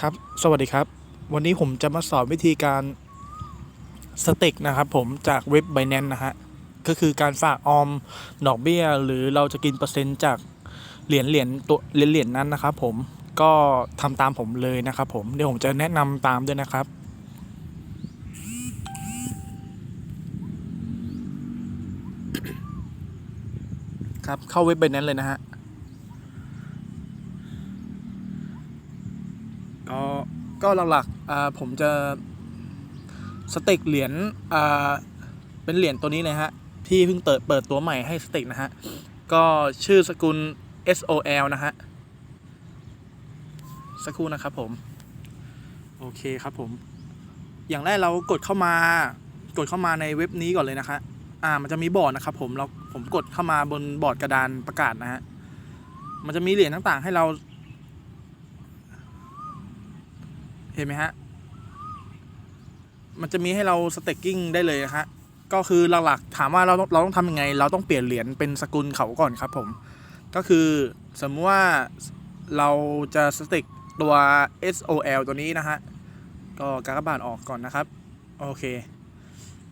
ครับ สวัสดีครับ วันนี้ผมจะมาสอนวิธีการสเต็กนะครับผมจากเว็บ b บ n a n c e นะฮะ ก็คือการฝากออมดอกเบี้ย หรือเราจะกินเปอร์เซ็นต์จากเหรียญเหรียญตัวเหรียญเหรียญนั้นนะครับผม ก็ทำตามผมเลยนะครับผม เดี๋ยวผมจะแนะนำตามด้วยนะครับ ครับเข้าเว็บ b บ n a n c e เลยนะฮะ ก็ ก็หลักๆผมจะสเต็กเหรียญเป็นเหรียญตัวนี้เลยฮะ ที่เพิ่งเปิดเปิดตัวใหม่ให้สเต็กนะฮะ ก็ชื่อสกุล SOL นะฮะ สักครู่นะครับผม โอเคครับผม อย่างแรกเรากดเข้ามากดเข้ามาในเว็บนี้ก่อนเลยนะคะอ่า มันจะมีบอร์ดนะครับผม เราผมกดเข้ามาบนบอร์ดกระดานประกาศนะฮะ มันจะมีเหรียญต่างๆ ให้เรา เห็นไหมฮะ มันจะมีให้เราสเต็กกิ้งได้เลยนะฮะ ก็คือหลักๆถามว่าเราต้องเราต้องทำยังไง เราต้องเปลี่ยนเหรียญเป็นสกุลเขาก่อนครับผม ก็คือสมมติว่าเราจะสเต็กตัว SOL ตัวนี้นะฮะ ก็การกบาทออกก่อนนะครับ โอเค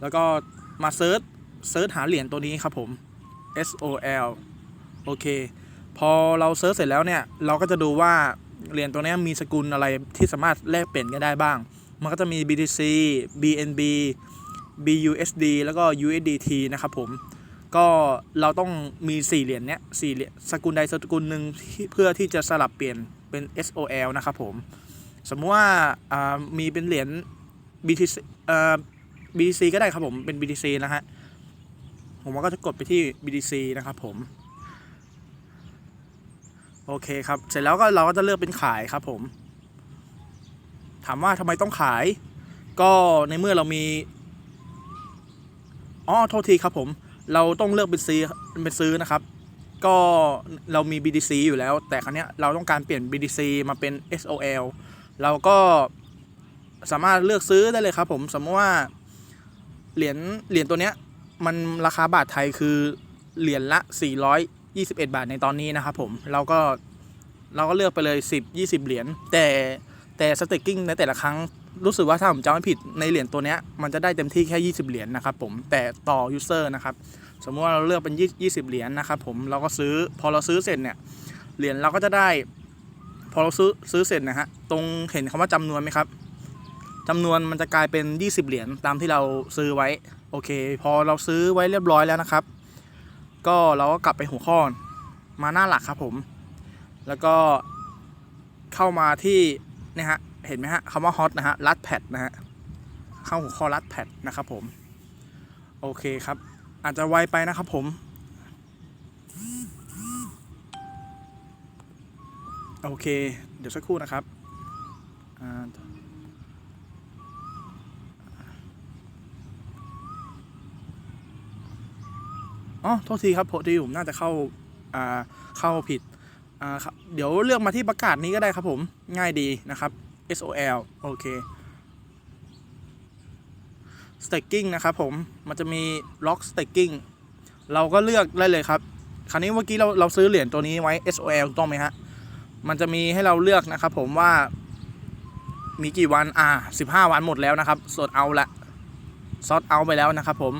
แล้วก็มาเซิร์ชเซิร์ชหาเหรียญตัวนี้ครับผม SOL โอเค พอเราเซิร์ชเสร็จแล้วเนี่ย เราก็จะดูว่า เหรียญตัวนี้มีสกุลอะไรที่สามารถแลกเปลี่ยนกันได้บ้าง มันก็จะมี BTC BNB BUSD แล้วก็ USDT นะครับผม ก็เราต้องมี 4 เหรียญเนี้ยสี่เหรียญสกุลใดสกุลหนึ่งเพื่อที่จะสลับเปลี่ยนเป็น SOL นะครับผม สมมติว่าอ่ามีเป็นเหรียญ BTC เอ่อ BTC ก็ได้ครับผม เป็น BTC นะฮะ ผมก็จะกดไปที่ BTC นะครับผม โอเคครับ เสร็จแล้วก็เราก็จะเลือกเป็นขายครับผม ถามว่าทำไมต้องขาย ก็ในเมื่อเรามีอ๋อโทษทีครับผม เราต้องเลือกเป็นซื้อเป็นซื้อนะครับ ก็เรามี BDC อยู่แล้ว แต่ครั้งนี้เราต้องการเปลี่ยน BDC มาเป็น SOL เราก็สามารถเลือกซื้อได้เลยครับ ผม สมมติว่าเหรียญเหรียญตัวเนี้ยมันราคาบาทไทยคือเหรียญละ 21 บาทในตอนนี้นะครับผมเราก็เราก็เลือกไปเลย 10 20 เหรียญแต่แต่สเต็กกิ้งในแต่ละครั้งรู้สึกว่าถ้าผมจำไม่ผิดในเหรียญตัวเนี้ยมันจะได้เต็มที่แค่ 20 เหรียญนะครับผมแต่ต่อยูเซอร์นะครับสมมติว่าเราเลือกเป็น 20 เหรียญนะครับผมเราก็ซื้อพอเราซื้อเสร็จเนี่ยเหรียญเราก็จะได้ พอเราซื้อซื้อเสร็จนะฮะตรงเห็นคำว่าจำนวนไหมครับจำนวนมันจะกลายเป็น 20 เหรียญตามที่เราซื้อไว้โอเค พอเราซื้อไว้เรียบร้อยแล้วนะครับ ก็เราก็กลับไปหัวข้อมาหน้าหลักครับผม แล้วก็เข้ามาที่เนี่ยฮะเห็นไหมฮะคำว่า hot นะฮะรัดแพดนะฮะเข้าหัวข้อรัดแพดนะครับผม โอเคครับ อาจจะไวไปนะครับผม โอเค เดี๋ยวสักครู่นะครับอ่า อ๋อโทษทีครับผมที่ผมน่าจะเข้าอ่าเข้าผิดอ่าครับเดี๋ยวเลือกมาที่ประกาศนี้ก็ได้ครับผมง่ายดีนะครับ SOL โอเค staking นะครับผมมันจะมี lock staking เราก็เลือกได้เลยครับ คราวนี้เมื่อกี้เราเราซื้อเหรียญตัวนี้ไว้ SOL ถูกต้องไหมฮะ มันจะมีให้เราเลือกนะครับผมว่ามีกี่วัน อ่า15 วันหมดแล้วนะครับสดเอาละซอตเอาไปแล้วนะครับผม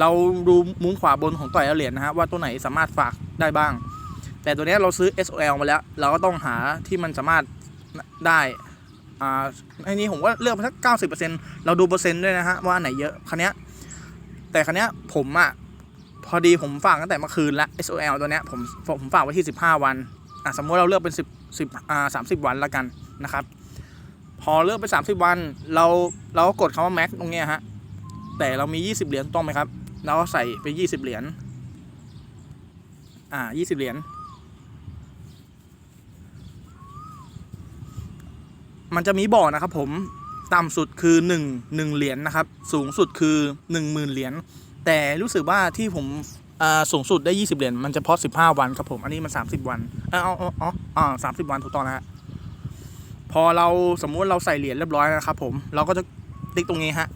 เราดูมุมขวาบนของต่อยเหรียญนะฮะว่าตัวไหนสามารถฝากได้บ้าง แต่ตัวเนี้ยเราซื้อ SOL มาแล้ว เราก็ต้องหาที่มันสามารถได้อ่าไอ้นี้ผมก็เลือกมาสักเก้าสิบเปอร์เซ็นต์เราดูเปอร์เซ็นต์ด้วยนะฮะว่าอันไหนเยอะคันนี้แต่คันนี้ผมอะพอดีผมฝากตั้งแต่เมื่อคืนละ SOL ตัวเนี้ยผมผมฝากไว้ที่สิบห้าวันอะสมมติเราเลือกเป็นสิบสิบอ่าสามสิบวันละกันนะครับ พอเลือกไปสามสิบวันเราเราก็กดคำว่า max ตรงเนี้ยฮะแต่เรามียี่สิบเหรียญต้องไหมครับ เราก็ใส่ไปยี่สิบเหรียญ อ่ายี่สิบเหรียญ มันจะมีบอนะครับผม ต่ำสุดคือ1 1เหรียญนะครับ สูงสุดคือ10,000เหรียญ แต่รู้สึกว่าที่ผมอ่าสูงสุดได้ 20 เหรียญ มันจะเพาะ15 วันครับผม อันนี้มัน 30 วันเออเอาเอาเอาอ่าสามสิบวันถูกต้องนะฮะ พอเราสมมุติเราใส่เหรียญเรียบร้อยนะครับผม เราก็จะติ๊กตรงนี้ฮะ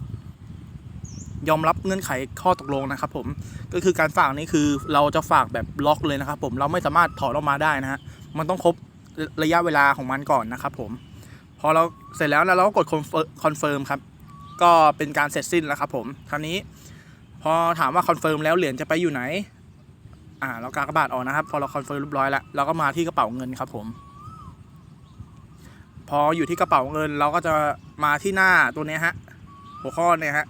ยอมรับเงื่อนไขข้อตกลงนะครับผมก็คือการฝากนี้คือเราจะฝากแบบล็อกเลยนะครับผมเราไม่สามารถถอนออกมาได้นะฮะมันต้องครบระยะเวลาของมันก่อนนะครับผมพอเราเสร็จแล้วนะเราก็กดคอนเฟิร์มครับก็เป็นการเสร็จสิ้นแล้วครับผมคราวนี้ พอถามว่าคอนเฟิร์มแล้วเหรียญจะไปอยู่ไหนอ่าเรากากระบาดออกนะครับ พอเราคอนเฟิร์มเรียบร้อยแล้วเราก็มาที่กระเป๋าเงินครับผม พออยู่ที่กระเป๋าเงินเราก็จะมาที่หน้าตัวนี้ฮะหัวข้อเนี่ยฮะ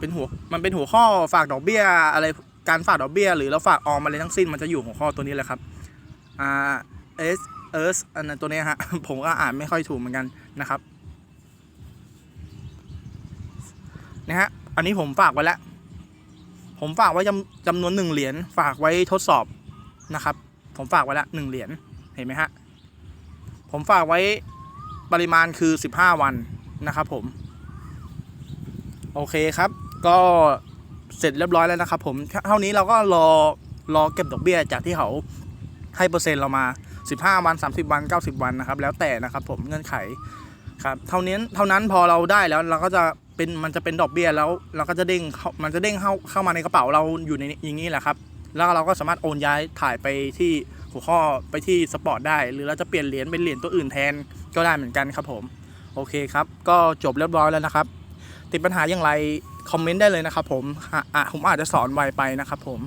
เป็นหัวมันเป็นหัวข้อฝากดอกเบี้ยอะไรการฝากดอกเบี้ย หรือเราฝากออมอะไรทั้งสิ้นมันจะอยู่หัวข้อตัวนี้แหละครับอ่า S S อันนั้นตัวนี้ฮะผมก็อ่านไม่ค่อยถูกเหมือนกันนะครับนะฮะอันนี้ผมฝากไว้แล้วผมฝากไว้จำจำนวนหนึ่งเหรียญฝากไว้ทดสอบนะครับ ผมฝากไว้ละหนึ่งเหรียญเห็นไหมฮะผมฝากไว้ปริมาณคือ15วันนะครับผม โอเคครับ ก็เสร็จเรียบร้อยแล้วนะครับผมเท่านี้เราก็รอรอเก็บดอกเบี้ยจากที่เขาให้เปอร์เซ็นต์เรามา 15 วัน 30 วัน 90 วันนะครับ แล้วแต่นะครับผมเงื่อนไขครับเท่านี้เท่านั้นพอเราได้แล้วเราก็จะเป็นมันจะเป็นดอกเบี้ยแล้วเราก็จะเด้งมันจะเด้งเข้าเข้ามาในกระเป๋าเราอยู่ในอย่างนี้แหละครับแล้วเราก็สามารถโอนย้ายถ่ายไปที่หัวข้อไปที่สปอร์ตได้ หรือเราจะเปลี่ยนเหรียญเป็นเหรียญตัวอื่นแทนก็ได้เหมือนกันครับผม โอเคครับ ก็จบเรียบร้อยแล้วนะครับ ติดปัญหาอย่างไร คอมเมนต์ได้เลยนะครับผมอะอะผมอาจจะสอนไวไปนะครับผม